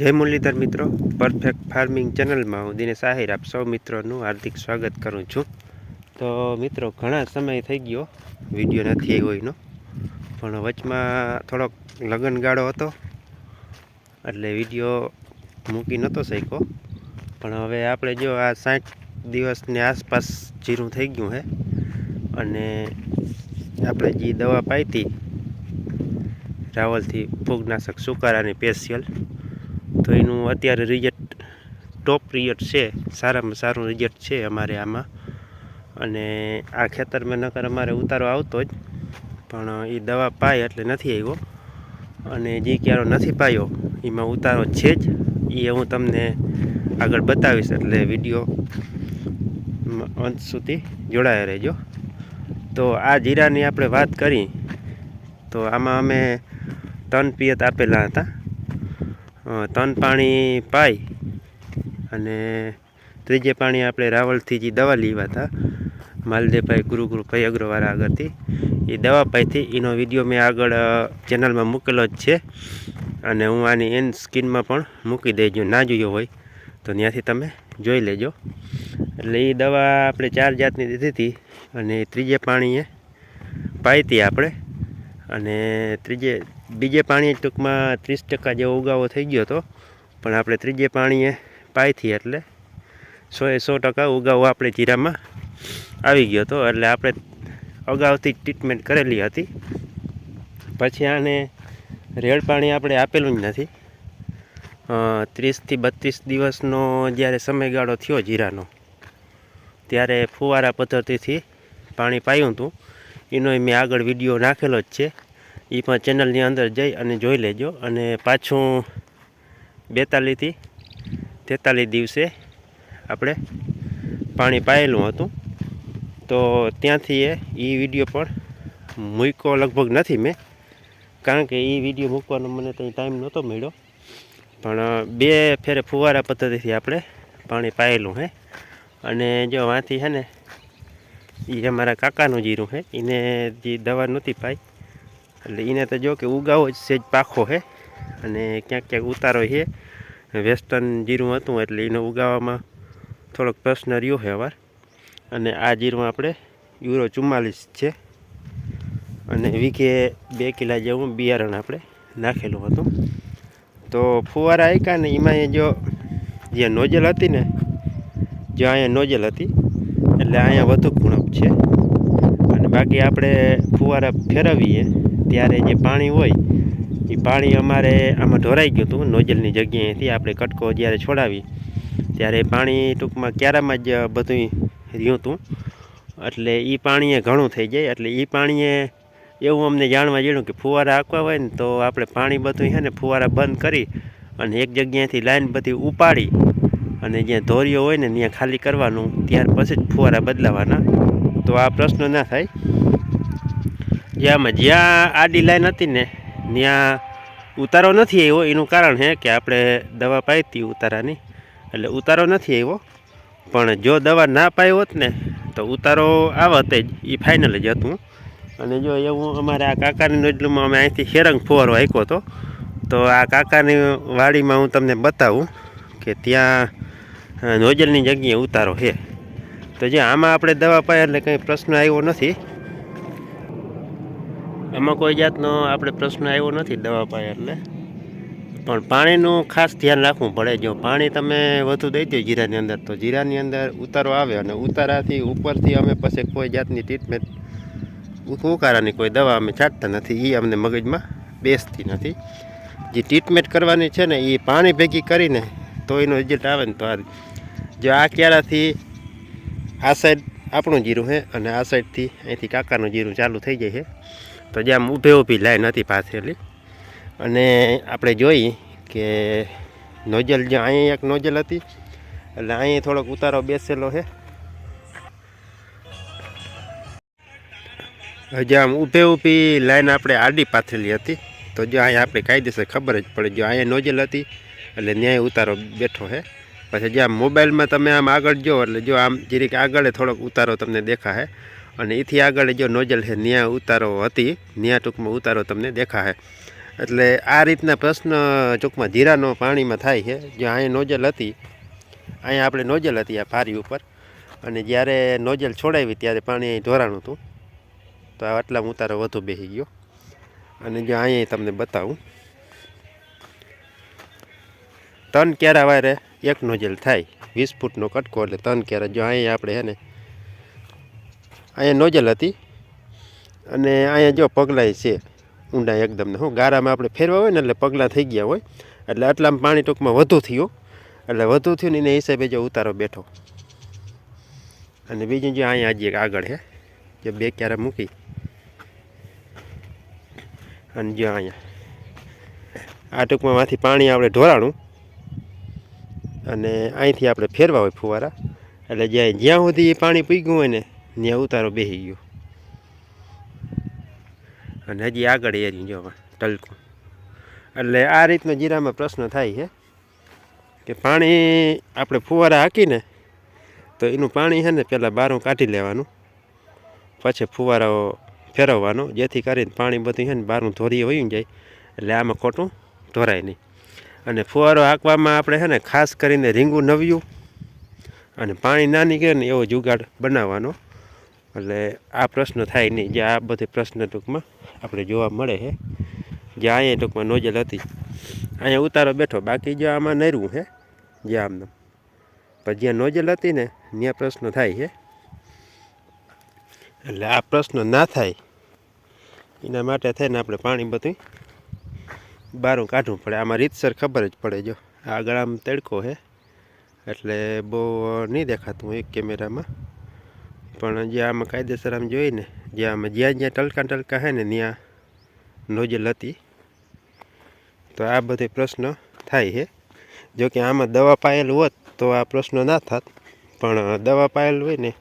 જય મુરલીધર મિત્રો perfect farming ચેનલમાં હું દિનેશ આહિર, આપ સૌ મિત્રોનું હાર્દિક સ્વાગત કરું છું. તો મિત્રો, ઘણા સમય થઈ ગયો, વીડિયો નથી એનો, પણ વચમાં થોડોક લગ્નગાળો હતો, એટલે વીડિયો મૂકી નહોતો શક્યો. પણ હવે આપણે જો આ સાઠ દિવસની આસપાસ જીરું થઈ ગયું છે અને આપણે જે દવા પાઈ હતી, રાવલથી ફૂગનાશક સુકારાની સ્પેશિયલ તો એનું અત્યારે રિઝલ્ટ ટોપ રિઝલ્ટ છે. સારામાં સારું રિઝલ્ટ છે અમારે આમાં. અને આ ખેતરમાં નકર અમારે ઉતારો આવતો જ. પણ એ દવા પાય એટલે નથી આવ્યો. અને જે ક્યારો નથી પાયો, એમાં ઉતારો છે જ. એ હું તમને આગળ બતાવીશ એટલે વીડિયો અંત સુધી જોડાયા રહેજો. તો આ જીરાની આપણે વાત કરી. તો આમાં અમે ત્રણ પિયત આપેલા હતા. ત્રણ પાણી પાઈ અને ત્રીજે પાણી આપણે રાવલથી જે દવા લીવા હતા માલદેવભાઈ ગુરુગુરુભાઈ અગ્રવાળા આગળથી, એ દવા પાઈથી એનો વીડિયો મેં આગળ ચેનલમાં મૂકેલો જ છે. અને હું આની એન સ્કીનમાં પણ મૂકી દેજો, ના જોયો હોય તો ત્યાંથી તમે જોઈ લેજો. એટલે એ દવા આપણે ચાર જાતની દીધી હતી અને ત્રીજે પાણીએ પાઈ હતી આપણે. અને ત્રીજે, બીજે પાણી ટૂંકમાં ત્રીસ ટકા જેવો ઉગાવો થઈ ગયો હતો. પણ આપણે ત્રીજે પાણીએ પાયથી એટલે સોએ સો ટકા ઉગાવો આપણે જીરામાં આવી ગયો હતો. એટલે આપણે અગાઉથી ટ્રીટમેન્ટ કરેલી હતી. પછી આને રેડ પાણી આપણે આપેલું જ નથી. ત્રીસથી બત્રીસ દિવસનો જ્યારે સમયગાળો થયો જીરાનો, ત્યારે ફુવારા પદ્ધતિથી પાણી પાયું હતું. એનો મેં આગળ વીડિયો નાખેલો જ છે. એ પણ ચેનલની અંદર જઈ અને જોઈ લેજો. અને પાછું બેતાલીસથી તેતાલીસ દિવસે આપણે પાણી પાયેલું હતું. તો ત્યાંથી એ એ વીડિયો પણ મૂક્યો લગભગ નથી મેં. કારણ કે એ વીડિયો મૂકવાનો મને ત્યાં ટાઈમ નહોતો મળ્યો. પણ બે ફેરે ફુવારા પદ્ધતિથી આપણે પાણી પાયેલું હે. અને જો વાંથી છે ને એ અમારા કાકાનું જીરું છે એને જે દવા નહોતી પાઈ, એટલે એને તો જો કે ઉગાવો જ સેજ પાખો છે અને ક્યાંક ક્યાંક ઉતારો છે. વેસ્ટર્ન જીરું હતું એટલે એને ઉગાવવામાં થોડોક પ્રશ્ન રહ્યો છે અવાર. અને આ જીરું આપણે યુરો ચુમ્માલીસ છે. અને વીઘે બે કિલા જેવું બિયારણ આપણે નાખેલું હતું. તો ફુવારા આયકા ને એમાં જો જે નોજલ હતી ને, જ્યાં અહીંયા નોજલ હતી એટલે અહીંયા વધુ ગુણપ છે. અને બાકી આપણે ફુવારા ફેરવીએ. ત્યારે જે પાણી હોય, એ પાણી અમારે આમાં ઢોરાઈ ગયું હતું, નોજલની જગ્યાએથી આપણે કટકો જ્યારે છોડાવી, ત્યારે પાણી ટૂંકમાં ક્યારામાં જ બધું રહ્યું હતું. એટલે એ પાણીએ ઘણું થઈ જાય. એટલે એ પાણીએ એવું અમને જાણવા મળ્યું કે ફુવારા આંકવા હોય ને, તો આપણે પાણી બધું છે ને ફુવારા બંધ કરી અને એક જગ્યાએથી લાઈન બધી ઉપાડી અને જ્યાં ધોરીઓ હોય ને ત્યાં ખાલી કરવાનું, ત્યાર પછી જ ફુવારા બદલાવાના. તો આ પ્રશ્ન ના થાય. જ્યાં જ્યાં આડી લાઈન હતી ને, ત્યાં ઉતારો નથી આવ્યો. એનું કારણ છે કે આપણે દવા પાઈ હતી ઉતારાની. એટલે ઉતારો નથી આવ્યો. પણ જો દવા ના પાઈ હોત ને, તો ઉતારો આવત જ. એ ફાઇનલ જ હતું. અને જો એવું અમારે આ કાકાની નજલુમાં અમે અહીંથી શેરંગ ફુવારો આંક્યો હતો, તો આ કાકાની વાડીમાં હું તમને બતાવું કે ત્યાં નોજલની જગ્યાએ ઉતારો છે. તો જે આમાં આપણે દવા પાય એટલે કંઈ પ્રશ્ન આવ્યો નથી. આમાં કોઈ જાતનો આપણે પ્રશ્ન આવ્યો નથી દવા પાય એટલે. પણ પાણીનું ખાસ ધ્યાન રાખવું પડે. જો પાણી તમે વધુ દઈ દો જીરાની અંદર, તો જીરાની અંદર ઉતારો આવે અને ઉતારાથી ઉપરથી અમે પછી કોઈ જાતની ટ્રીટમેન્ટ ઉકારાની કોઈ દવા અમે છાંટતા નથી એ અમને મગજમાં બેસતી નથી. જે ટ્રીટમેન્ટ કરવાની છે ને એ પાણી ભેગી કરીને તો એનું રિઝલ્ટ આવે ને તો આ જો આ ક્યારાથી આ સાઈડ આપણું જીરું છે અને આ સાઈડથી અહીંથી કાકાનું જીરું ચાલુ થઈ જાય છે. તો જે ઊભે ઊભી લાઈન હતી પાથરેલી અને આપણે જોઈ કે નોજલ જે અહીંયા એક નોજલ હતી, એટલે અહીંયા થોડોક ઉતારો બેસેલો છે. હજી આમ ઊભે ઊભી લાઈન આપણે આડી પાથરેલી હતી. તો જો અહીંયા આપણે કાયદેસર ખબર જ પડે, જો અહીંયા નોજલ હતી, એટલે ન્યાય ઉતારો બેઠો છે. પછી જે આમ મોબાઈલમાં તમે આમ આગળ જો, એટલે જો આમ જીરીક આગળ થોડોક ઉતારો તમને દેખાશે અને એથી આગળ જો નોઝલ છે ત્યાં ઉતારો હતી ત્યાં ટૂંકમાં ઉતારો તમને દેખાશે એટલે આ રીતના પ્રશ્ન ટૂંકમાં જીરાનો પાણીમાં થાય છે. જો અહીં નોઝલ હતી અહીંયા આપણે નોજલ હતી આ ફારી ઉપર. અને જ્યારે નોજલ છોડાવી ત્યારે પાણી અહીં ઢોરાણું હતું. તો આટલામાં ઉતારો વધુ બેસી ગયો. અને જો અહીંયા તમને બતાવું. ત્રણ કેરા વારે એક નોજલ થાય, વીસ ફૂટનો કટકો એટલે ત્રણ કેરા જો અહીંયા આપણે હે ને, અહીંયા નોજલ હતી અને અહીંયા જો પગલાય છે ઊંડા એકદમ ને હું ગારામાં આપણે ફેરવા હોય ને એટલે પગલાં થઈ ગયા હોય, એટલે આટલામાં પાણી ટૂંકમાં વધુ થયું. એટલે વધુ થયું ને એના હિસાબે જો ઉતારો બેઠો. અને બીજું જો અહીંયા આજે આગળ હે જે બે ક્યારે મૂકી. અને જો અહીંયા, આ ટૂંકમાં માંથી પાણી આપણે ઢોરાણું. અને અહીંથી આપણે ફેરવા હોય ફુવારા. એટલે જ્યાં જ્યાં સુધી એ પાણી પી ગયું હોય ને, ત્યાં ઉતારો બેસી ગયો. અને હજી આગળ એરી જો ટલકું. એટલે આ રીતનો જીરામાં પ્રશ્ન થાય છે કે પાણી આપણે ફુવારા હાકીને, તો એનું પાણી છે ને પહેલાં બારું કાઢી લેવાનું. પછી ફુવારાઓ ફેરવવાનો, જેથી કરીને પાણી બધું છે ને બારું ધોરી વયું જાય. એટલે આમાં ખોટું ધોરાય નહીં. અને ફુવારો હાંકવામાં આપણે છે ને ખાસ કરીને રીંગું નવ્યું અને પાણી ના નીકળે ને એવો જુગાડ બનાવવાનો. એટલે આ પ્રશ્ન થાય નહીં. જે આ બધી પ્રશ્ન ટૂંકમાં આપણે જોવા મળે છે. જે અહીંયા ટૂંકમાં નોજલ હતી. અહીંયા ઉતારો બેઠો. બાકી જો આમાં નરવું છે, જે આમને પણ જ્યાં નોજલ હતી ને, ત્યાં પ્રશ્ન થાય છે. એટલે આ પ્રશ્ન ના થાય. એના માટે થઈને આપણે પાણી બધું બારું કાઢવું પડે. આમાં રીતસર ખબર જ પડે જો. આગળ આમ તડકો છે એટલે બહુ નહીં દેખાતું એક કેમેરામાં. પણ જે આમાં કાયદેસર આમ જોઈને જે આમાં જ્યાં જ્યાં ટલકા ટલકા છે ને, ત્યાં નોજલ હતી. તો આ બધે પ્રશ્ન થાય છે જો કે આમાં દવા પાયેલ હોત તો આ પ્રશ્ન ના થાત. પણ દવા પાયેલ હોય ને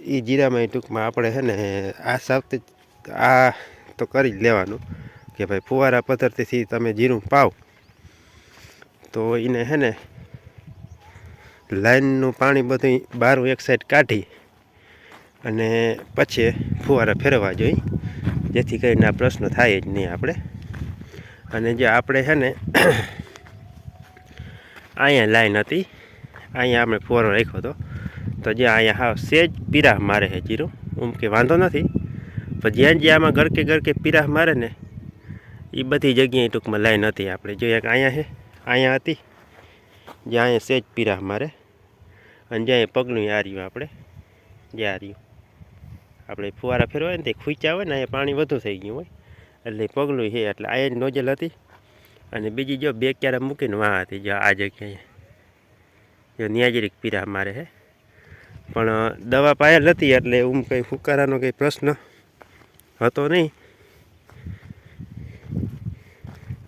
એ જીરામાં ટૂંકમાં આપણે છે ને, આ સાવતે આ તો કરી જ લેવાનું. કે ભાઈ ફુવારા પદ્ધતિથી તમે જીરું પાવ. તો એને છે ને લાઈનનું પાણી બધું બારું એક સાઈડ કાઢી અને પછી ફુવારા ફેરવવા જોઈએ જેથી કરીને આ પ્રશ્ન થાય જ નહીં આપણે. અને જે આપણે છે ને અહીંયા લાઈન હતી, અહીંયા આપણે ફુવારો રાખ્યો હતો. તો જે અહીંયા હા સેજ પીરાહ મારે છે જીરું, ઉમ કે વાંધો નથી. પણ જ્યાં જ્યાં આમાં ગરકે ગરકે પીરાહ મારે ને એ બધી જગ્યાએ ટૂંકમાં લાઈન હતી આપણે. જોઈએ કે અહીંયા છે અહીંયા હતી, જ્યાં અહીંયા સેજ પીરાહ મારે અને જ્યાં પગલું આ આપણે જે આ રહ્યું આપણે ફુવારા ફેરવાય ને તે ખૂંચ્યા હોય ને, અહીંયા પાણી વધુ થઈ ગયું હોય. એટલે પગલું છે એટલે આ જ નોજલ હતી. અને બીજી જો બે ક્યારે મૂકીને વાં હતી, જો આ જગ્યાએ. જો ન્યાજરીક પીરા મારે છે પણ દવા પાયેલ હતી એટલે એમ કંઈ ફુકારાનો કંઈ પ્રશ્ન હતો નહીં.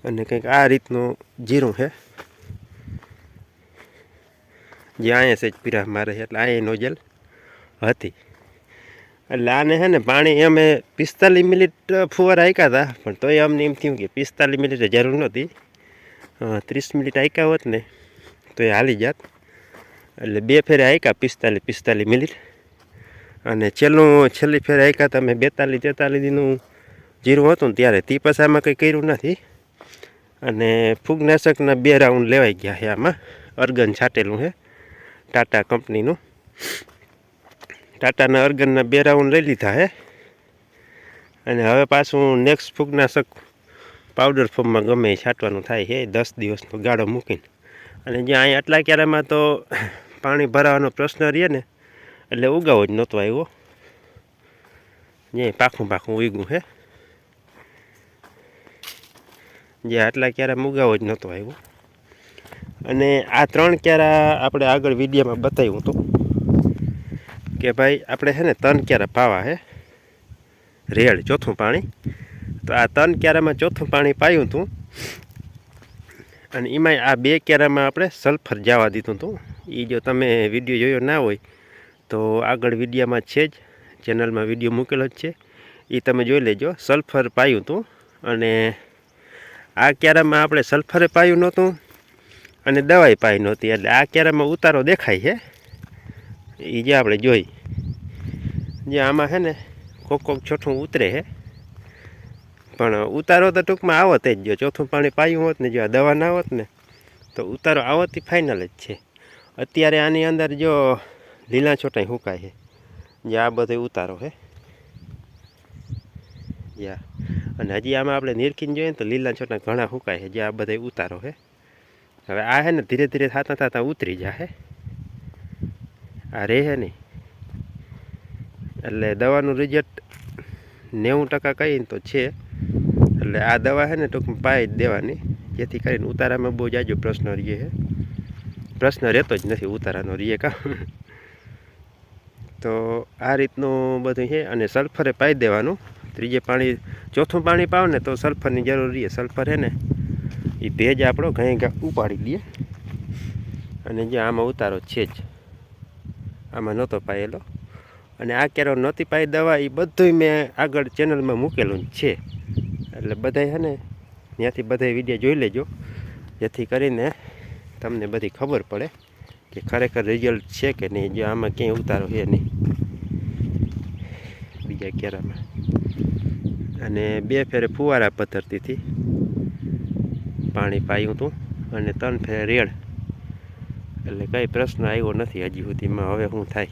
અને કંઈક આ રીતનું જીરું છે. જે અહીંયા સેજ પીરા મારે છે, એટલે અહીંયા નોજલ હતી. એટલે આને છે ને પાણી અમે પિસ્તાલીસ મિનિટ ફુવારા હાંક્યા હતા પણ તોય અમને એમ થયું કે પિસ્તાલીસ મિનિટ જરૂર નહોતી. ત્રીસ મિનિટ હાંક્યા હોત ને તો એ હાલી જાત. એટલે બે ફેરે હાંક્યા પિસ્તાલીસ પિસ્તાલીસ મિનિટ અને છેલ્લું, છેલ્લી ફેરે હાંક્યા હતા મેં બેતાલીસ, તેતાલીસ દીનું જીરું હતું ત્યારે, તે પછી આમાં કંઈ કર્યું નથી. અને ફૂગનાશકના બે રાઉન્ડ લેવાઈ ગયા છે આમાં. અર્ગન છાટેલું છે, ટાટા કંપનીનું. ટાટાના અર્ગનના બે રાઉન્ડ લઈ લીધા હે અને હવે પાછું નેક્સ્ટ ફૂગનાશક પાવડર ફોર્મમાં ગમે એ છાંટવાનું થાય છે દસ દિવસનો ગાળો મૂકીને. અને જ્યાં અહીં આટલા ક્યારામાં તો પાણી ભરાવાનો પ્રશ્ન રહે ને, એટલે ઉગાવો જ નહોતો આવ્યો. જ્યાં પાખું પાખું ઉગ્યું છે. જે આટલા ક્યારે મુગાવો જ નહોતો આવ્યો. અને આ ત્રણ ક્યારા આપણે આગળ વિડીયોમાં બતાવ્યું હતું કે ભાઈ, આપણે છે ને ત્રણ ક્યારા પાવા હે? રેડ, ચોથું પાણી. તો આ ત્રણ ક્યારામાં ચોથું પાણી પાયું હતું? અને એમાંય આ બે ક્યારામાં આપણે સલ્ફર જવા દીધું હતું. એ જો તમે વીડિયો જોયો ના હોય, તો આગળ વિડીયામાં છે જ. ચેનલમાં વીડિયો મૂકેલો જ છે. એ તમે જોઈ લેજો. સલ્ફર પાયું હતું અને આ ક્યારામાં આપણે સલ્ફરે પાયું નહોતું અને દવાઈ પાઈ નહોતી. એટલે આ ક્યારામાં ઉતારો દેખાય છે. એ જે આપણે જોઈ, જે આમાં છે ને કોક કોક છોઠું ઉતરે છે. પણ ઉતારો તો ટૂંકમાં આવત જ જો ચોથું પાણી પાયું હોત ને, જો આ દવા ના હોત ને, તો ઉતારો આવતી ફાઇનલ જ છે. અત્યારે આની અંદર જો લીલા છોટાઈ હુકાય છે. જે આ બધો ઉતારો છે. યા. અને હજી આમાં આપણે નિરખીને જોઈએ તો લીલા છોટા ઘણા સુકાય છે, જે આ બધા ઉતારો છે. હવે આ છે ને ધીરે ધીરે થતાં થતાં ઉતરી જાય આ રહે છે નહીં એટલે દવાનું રિઝલ્ટ નેવું ટકા કહીને તો છે. એટલે આ દવા છે ને ટૂંકમાં પાઈ જ દેવાની. જેથી કરીને ઉતારામાં બહુ જાજો પ્રશ્ન રહે છે. પ્રશ્ન રહેતો જ નથી ઉતારાનો રીએ કા. તો આ રીતનું બધું છે અને સલ્ફરે પાઈ દેવાનું. ત્રીજે પાણી, ચોથું પાણી પાવ ને તો સલ્ફરની જરૂર રહે. સલ્ફર છે ને એ ભેજ આપણો ઘણી ઘા ઉપાડી દઈએ. અને જે આમાં ઉતારો છે જ. આમાં નહોતો પાયેલો. અને આ કેરો નહોતી પાઈ દવા એ બધું મેં આગળ ચેનલમાં મૂકેલું છે. એટલે બધાય છે ને, ત્યાંથી બધા વીડિયો જોઈ લેજો. જેથી કરીને તમને બધી ખબર પડે કે ખરેખર રિઝલ્ટ છે કે નહીં. જો આમાં ક્યાંય ઉતારો છે નહીં. બીજા કેરામાં. અને બે ફેરે ફુવારા પદ્ધતિથી પાણી પાયું હતું અને ત્રણ ફેરે રેડ. એટલે કંઈ પ્રશ્ન આવ્યો નથી હજી સુધીમાં. હવે શું થાય?